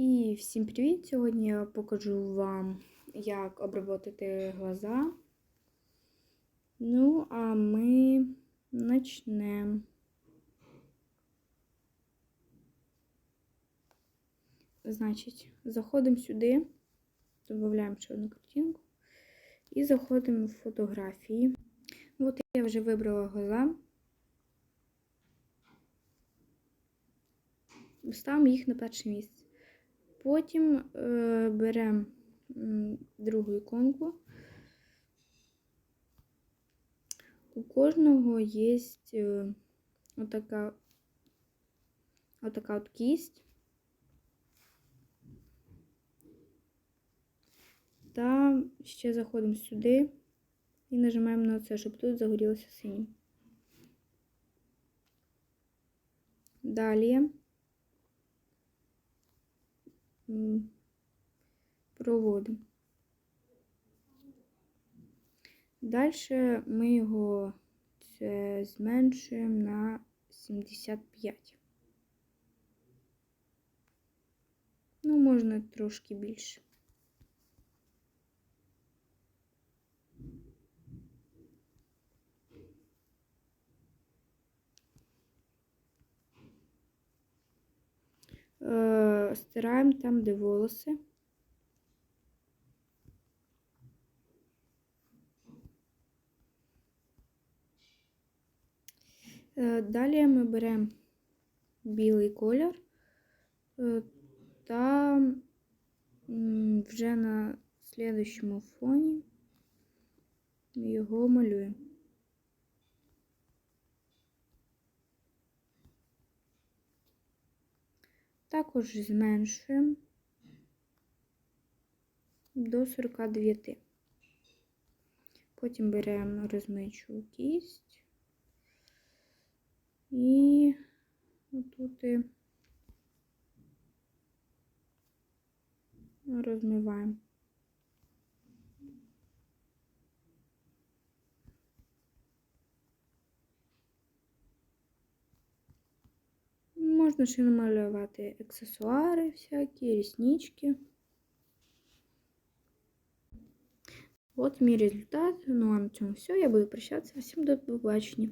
І всім привіт! Сьогодні я покажу вам, як обработати глаза. Ну, а ми почнемо. Значить, заходимо сюди, додаємо ще одну картинку і заходимо в фотографії. От я вже вибрала глаза. Ставимо їх на перше місце. Потім е, беремо другу іконку. У кожного є е, отака, отака от кість. Та ще заходимо сюди і нажимаємо на це, щоб тут загорілося синім. Далі проводимо. Далі ми його це зменшуємо на 75. Ну, можна трошки більше. Е, стираємо там, де волоси. Е, далі ми беремо білий колір е, та вже на слідчому фоні його малюємо. Також зменшуємо до 49. Потім беремо розмичу кість і отут розмиваємо. Можна ще намалювати аксесуари всякі, ріснички. От мій результат. Ну а на цьому все. Я буду прощатися. Всім до побачення.